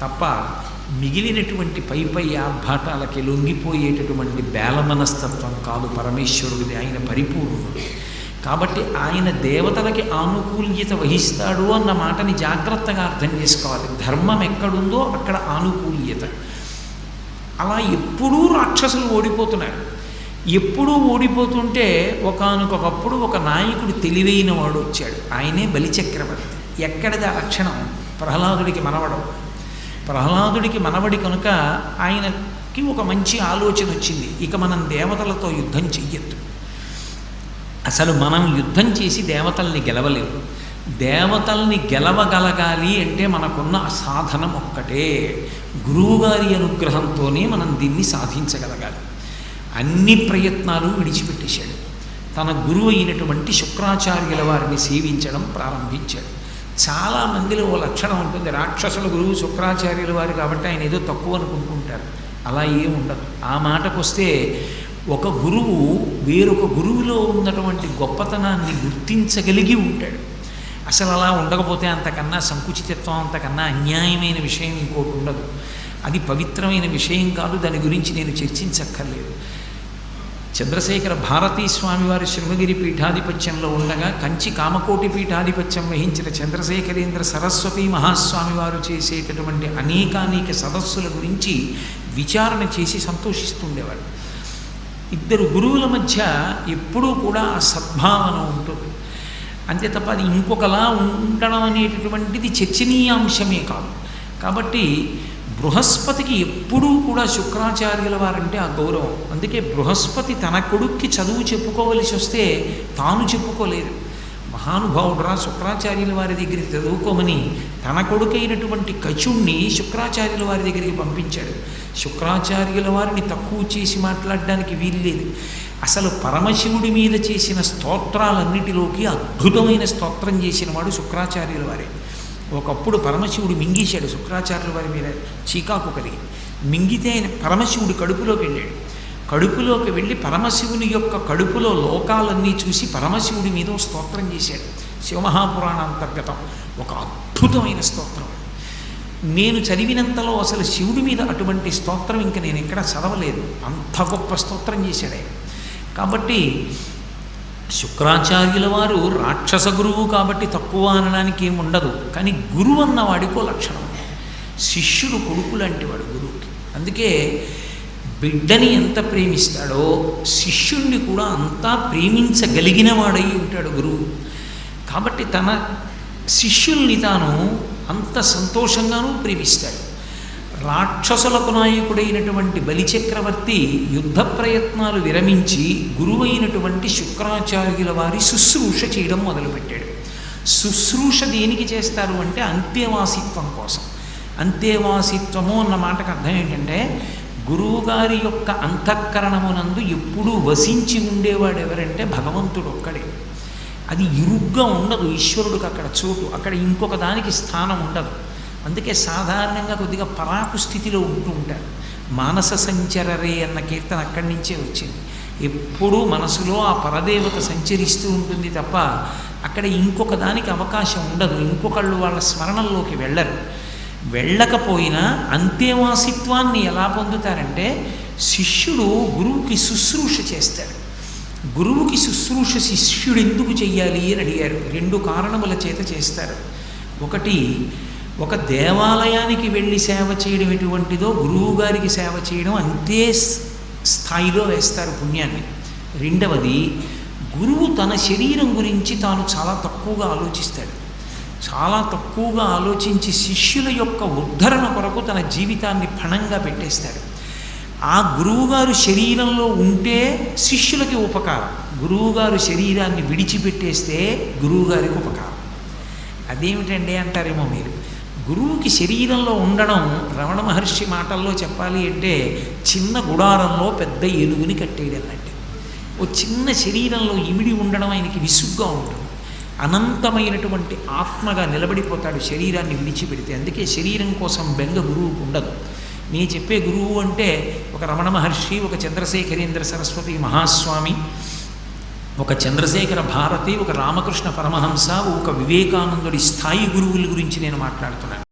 తప్ప మిగిలినటువంటి పై పై ఆర్భాటాలకి లొంగిపోయేటటువంటి బేలమనస్తత్వం కాదు పరమేశ్వరుడిది. ఆయన పరిపూర్ణుడు. కాబట్టి ఆయన దేవతలకి ఆనుకూల్యత వహిస్తాడు అన్న మాటని జాగ్రత్తగా అర్థం చేసుకోవాలి. ధర్మం ఎక్కడుందో అక్కడ ఆనుకూల్యత. అలా ఎప్పుడూ రాక్షసులు ఓడిపోతున్నారు. ఎప్పుడూ ఓడిపోతుంటే ఒకనకొకప్పుడు ఒక నాయకుడు తెలివైన వాడు వచ్చాడు. ఆయనే బలిచక్రవర్తి. ఎక్కడిది ఆ లక్షణం? ప్రహ్లాదుడికి మనవడం. ప్రహ్లాదుడికి మనవడి కనుక ఆయనకి ఒక మంచి ఆలోచన వచ్చింది. ఇక మనం దేవతలతో యుద్ధం చెయ్యొద్దు. అసలు మనం యుద్ధం చేసి దేవతల్ని గెలవలేము దేవతల్ని గెలవగలగాలి అంటే మనకున్న సాధనం ఒక్కటే. గురువుగారి అనుగ్రహంతోనే మనం దీన్ని సాధించగలగాలి. అన్ని ప్రయత్నాలు విడిచిపెట్టేశాడు. తన గురువు అయినటువంటి శుక్రాచార్యుల వారిని సేవించడం ప్రారంభించాడు. చాలా మందిలో ఓ లక్షణం ఉంటుంది. రాక్షసుల గురువు శుక్రాచార్యులు వారు కాబట్టి ఆయన ఏదో తక్కువ అనుకుంటుంటారు. అలా ఏముండదు ఉండదు. ఆ మాటకు వస్తే ఒక గురువు వేరొక గురువులో ఉన్నటువంటి గొప్పతనాన్ని గుర్తించగలిగి ఉంటాడు. అసలు అలా ఉండకపోతే అంతకన్నా సంకుచితత్వం అంతకన్నా అన్యాయమైన విషయం ఇంకోటి ఉండదు. అది పవిత్రమైన విషయం కాదు. దాని గురించి నేను చర్చించక్కర్లేదు. చంద్రశేఖర భారతీ స్వామివారి శృంగగిరి పీఠాధిపత్యంలో ఉండగా కంచి కామకోటి పీఠాధిపత్యం వహించిన చంద్రశేఖరేంద్ర సరస్వతి మహాస్వామివారు చేసేటటువంటి అనేకానేక సదస్సుల గురించి విచారణ చేసి సంతోషిస్తుండేవాడు ఇద్దరు గురువుల మధ్య ఎప్పుడూ కూడా ఆ సద్భావన ఉంటుంది. అంతే తప్ప అది ఇంకొకలా ఉండడం అనేటటువంటిది చర్చనీయాంశమే కాదు. కాబట్టి బృహస్పతికి ఎప్పుడూ కూడా శుక్రాచార్యుల వారంటే ఆ గౌరవం. అందుకే బృహస్పతి తన కొడుక్కి చదువు చెప్పుకోవలసి వస్తే తాను చెప్పుకోలేదు మహానుభావుడురా శుక్రాచార్యుల వారి దగ్గరికి చదువుకోమని తన కొడుకైనటువంటి కచుణ్ణి శుక్రాచార్యుల వారి దగ్గరికి పంపించాడు. శుక్రాచార్యుల వారిని తక్కువ చేసి మాట్లాడడానికి వీల్లేదు అసలు పరమశివుడి మీద చేసిన స్తోత్రాలన్నిటిలోకి అద్భుతమైన స్తోత్రం చేసిన వాడు శుక్రాచార్యుల వారే. ఒకప్పుడు పరమశివుడు మింగేశాడు శుక్రాచార్యుల వారి మీద చీకాకు కలిగింది. మింగితే ఆయన పరమశివుడి కడుపులోకి వెళ్ళాడు. కడుపులోకి వెళ్ళి పరమశివుని యొక్క కడుపులో లోకాలన్నీ చూసి పరమశివుడి మీద స్తోత్రం చేశాడు. శివమహాపురాణ అంతర్గతం ఒక అద్భుతమైన స్తోత్రం. నేను చదివినంతలో అసలు శివుడి మీద అటువంటి స్తోత్రం ఇంకా నేను ఎక్కడ చదవలేదు. అంత గొప్ప స్తోత్రం చేశాడు ఆయన. కాబట్టి శుక్రాచార్యుల వారు రాక్షస గురువు కాబట్టి తక్కువ అనడానికి ఏమి ఉండదు. కానీ గురువు అన్న వాడికో లక్షణం. శిష్యుడు కొడుకు లాంటి వాడు గురువుకి. అందుకే బిడ్డని ఎంత ప్రేమిస్తాడో శిష్యుణ్ణి కూడా అంతా ప్రేమించగలిగిన వాడై ఉంటాడు గురువు. కాబట్టి తన శిష్యుల్ని తాను అంత సంతోషంగానూ ప్రేమిస్తాడు. రాక్షసులకు నాయకుడైనటువంటి బలిచక్రవర్తి యుద్ధ ప్రయత్నాలు విరమించి గురువైనటువంటి శుక్రాచార్యుల వారి శుశ్రూష చేయడం మొదలుపెట్టాడు. శుశ్రూష దేనికి చేస్తారు అంటే అంత్యవాసిత్వం కోసం. అంత్యవాసిత్వము అన్న మాటకు అర్థం ఏంటంటే గురువుగారి యొక్క అంతఃకరణమునందు ఎప్పుడూ వసించి ఉండేవాడు ఎవరంటే భగవంతుడు ఒక్కడే. అది ఇరుగ్గా ఉండదు ఈశ్వరుడికి అక్కడ చోటు అక్కడ ఇంకొక దానికి స్థానం ఉండదు. అందుకే సాధారణంగా కొద్దిగా పరాకు స్థితిలో ఉంటూ ఉంటారు. మానస సంచరరే అన్న కీర్తన అక్కడి నుంచే వచ్చింది. ఎప్పుడూ మనసులో ఆ పరదేవత సంచరిస్తూ ఉంటుంది తప్ప అక్కడ ఇంకొక దానికి అవకాశం ఉండదు. ఇంకొకళ్ళు వాళ్ళ స్మరణల్లోకి వెళ్ళరు. వెళ్ళకపోయినా అంత్యవాసిత్వాన్ని ఎలా పొందుతారంటే శిష్యుడు గురువుకి శుశ్రూష చేస్తాడు. గురువుకి శుశ్రూష శిష్యుడు ఎందుకు చెయ్యాలి అని అడిగారు. రెండు కారణముల చేత చేస్తారు. ఒకటి ఒక దేవాలయానికి వెళ్ళి సేవ చేయడం ఎటువంటిదో గురువు గారికి సేవ చేయడం అంతే స్థాయిలో వేస్తారు పుణ్యాన్ని. రెండవది గురువు తన శరీరం గురించి తాను చాలా తక్కువగా ఆలోచిస్తాడు. చాలా తక్కువగా ఆలోచించి శిష్యుల యొక్క ఉద్ధరణ కొరకు తన జీవితాన్ని పణంగా పెట్టేస్తాడు. ఆ గురువుగారు శరీరంలో ఉంటే శిష్యులకి ఉపకారం. గురువుగారు శరీరాన్ని విడిచిపెట్టేస్తే గురువుగారికి ఉపకారం. అదేమిటండి అంటారేమో మీరు? గురువుకి శరీరంలో ఉండడం రమణ మహర్షి మాటల్లో చెప్పాలి అంటే చిన్న గుడారంలో పెద్ద ఏనుగుని కట్టేయడం అంటే ఓ చిన్న శరీరంలో ఇమిడి ఉండడం ఆయనకి విసుగ్గా ఉంటుంది. అనంతమైనటువంటి ఆత్మగా నిలబడిపోతాడు శరీరాన్ని విడిచిపెడితే. అందుకే శరీరం కోసం బెంగ గురువుకు ఉండదు. నేను చెప్పే గురువు అంటే ఒక రమణ మహర్షి ఒక చంద్రశేఖరేంద్ర సరస్వతి మహాస్వామి ఒక చంద్రశేఖర భారతి ఒక రామకృష్ణ పరమహంస ఒక వివేకానందుడి స్థాయి గురువుల గురించి నేను మాట్లాడుతున్నాను.